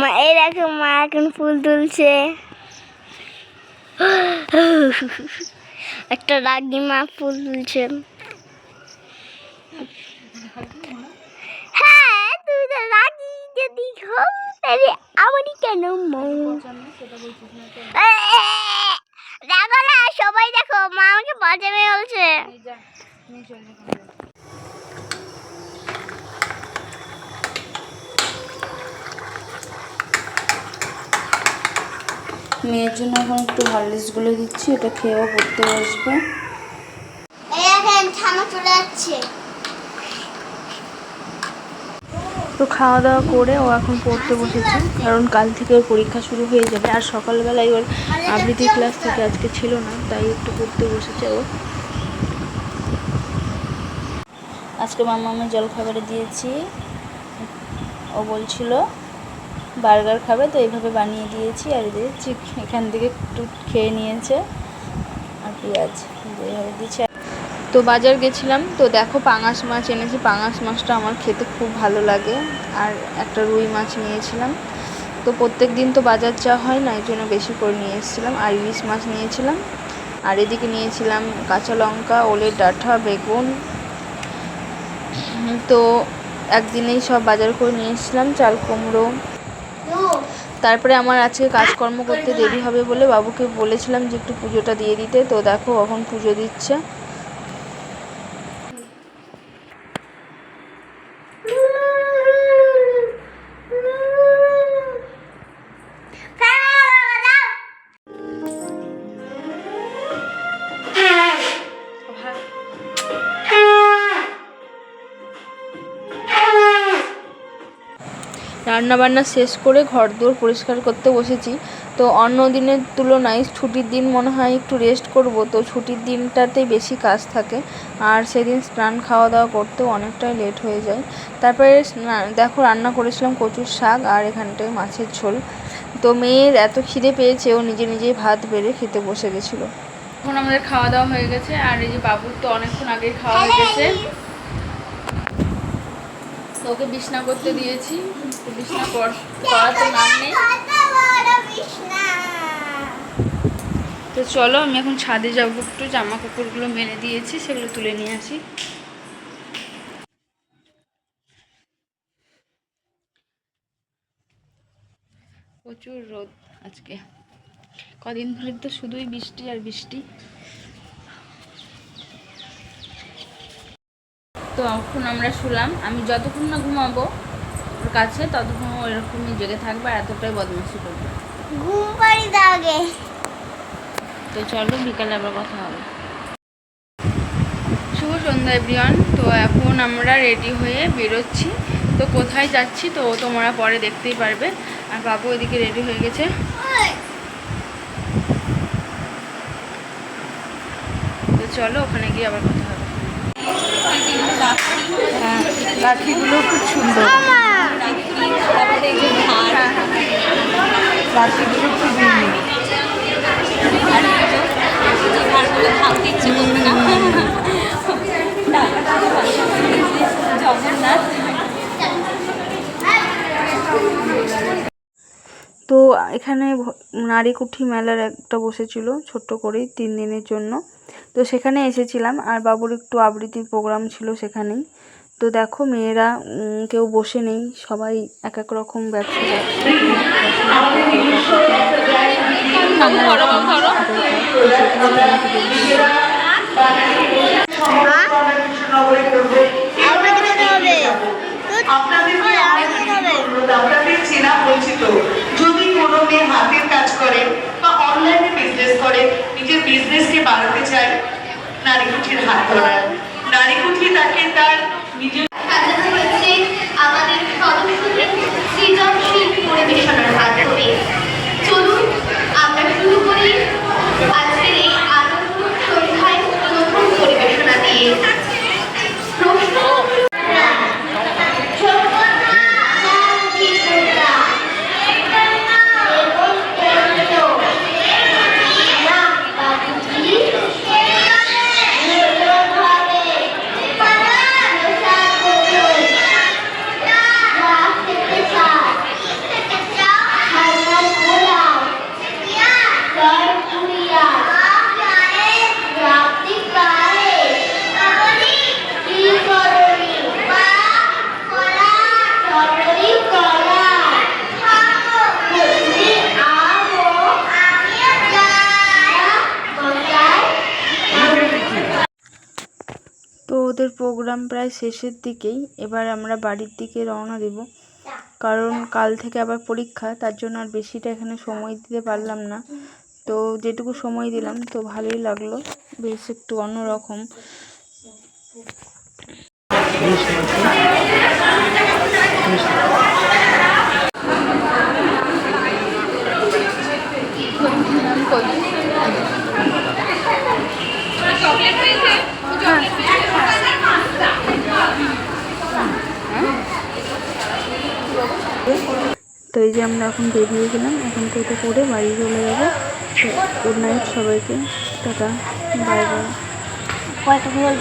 মা, এই দেখো মা এখন ফুল তুলছে। একটা রাগি মা ফুল তুলছে। হ্যাঁ তুমি তো রাগি, যদি হও তাহলে আমারই কেন দেখো না সবাই দেখো, মা আমাকে বাজাবে বলছে। মেয়ের জন্য এখন একটু হরলিক্সগুলো দিচ্ছি এটা খেয়েও পড়তে বসবে। তো খাওয়া দাওয়া করে ও এখন পড়তে বসেছে কারণ কাল থেকে ওর পরীক্ষা শুরু হয়ে যাবে। আর সকালবেলায় ওর আবৃত্তি ক্লাস থেকে আজকে ছিল না তাই একটু পড়তে বসেছে ও। আজকে মামামে জল খাবারে দিয়েছি। ও বলছিল বার্গার খাবে, তো এইভাবে বানিয়ে দিয়েছি। আর চিক, এখান থেকে একটু খেয়ে নিয়েছে। আর পেঁয়াজ এইভাবে দিয়েছি। তো বাজার গেছিলাম, তো দেখো পাঙাশ মাছ এনেছি। পাঙাশ মাছটা আমার খেতে খুব ভালো লাগে। আর একটা রুই মাছ নিয়েছিলাম। তো প্রত্যেক দিন তো বাজার যাওয়া হয় না, এই জন্য বেশি করে নিয়ে এসেছিলাম। আর ইলিশ মাছ নিয়েছিলাম। আর এদিকে নিয়েছিলাম কাঁচা লঙ্কা, ওলের ডাঁটা, বেগুন। তো একদিনেই সব বাজার করে নিয়ে এসেছিলাম, চাল কুমড়ো। তারপরে আমার আজকে কাজকর্ম করতে দেরি হবে বলে বাবুকে বলেছিলাম যে একটু পুজোটা দিয়ে দিতে। তো দেখো এখন পুজো দিচ্ছে। রান্নাবান্না শেষ করে ঘরদোর পরিষ্কার করতে বসেছি। তো অন্য দিনের তুলনায় ছুটির দিন মনে হয় একটু রেস্ট করব। তো ছুটির দিনটাতেই বেশি কাজ থাকে। আর সেদিন স্নান খাওয়া দাওয়া করতেও অনেকটাই লেট হয়ে যায়। তারপরে দেখো রান্না করেছিলাম কচুর শাক আর এখানটায় মাছের ঝোল। তো মেয়ের এত খিদে পেয়েছে, ও নিজে নিজেই ভাত বেড়ে খেতে বসে গেছিল। এখন আমাদের খাওয়া দাওয়া হয়ে গেছে। আর এই যে বাবুর তো অনেকক্ষণ আগেই খাওয়া হয়ে গেছে। ওকে বিছনা করতে দিয়েছি। বিছনা তো নাম নেই। তো চলো, আমি এখন ছাদে যাব। একটু জামা কাপড়গুলো মেলে দিয়েছি, সেগুলো তুলে নিয়ে আসি। প্রচুর রোদ আজকে। কদিন ধরে তো শুধুই বৃষ্টি আর বৃষ্টি। তো এখন আমরা শুলাম। আমি যতক্ষণ না ঘুমাবো কাছে ততক্ষণ ও এরকমই জেগে থাকবে আর এতটাই বদমাশি করবে। ঘুম পাড়ি তো চলো বিকালে আবার কথা হবে। শুভ সন্ধ্যা এভরিওয়ান তো এখন আমরা রেডি হয়ে বেরোচ্ছি। তো কোথায় যাচ্ছি? তো তোমরা পরে দেখতেই পারবে। আর বাবু এদিকে রেডি হয়ে গেছে? তো চলো ওখানে গিয়ে আবার কথা হবে। হ্যাঁ লাঠিগুলো খুব সুন্দর। তো এখানে নারীকুঠি মেলার একটা বসেছিল, ছোট্ট করেই তিন দিনের জন্য। তো সেখানে এসেছিলাম, আর বাবুর একটু আবৃত্তির প্রোগ্রাম ছিল সেখানেই। তো দেখো মেয়েরা কেউ বসে নেই সবাই এক এক রকম ব্যবসা পরিচিত যদি কোনো মেয়ে হাতের কাজ করে বা অনলাইনে বিজনেস করে নিজের বিজনেসকে বাড়াতে চায় নারী কুঠির হাত ধরার নারী কুঠি তাকে তার ওদের প্রোগ্রাম প্রায় শেষের দিকেই। এবার আমরা বাড়ির দিকে রওনা দেব। কারণ কাল থেকে আবার পরীক্ষা, তার জন্য আর বেশিটা এখানে সময় দিতে পারলাম না। তো যেটুকু সময় দিলাম, তো ভালোই লাগল। বেশ একটু অন্যরকম। তো এই যে আমরা এখন বেরিয়ে গেলাম, এখন তো এটা করে বাড়ি চলে যাব। গুড নাইট সবাইকে, টাটা বাই বাই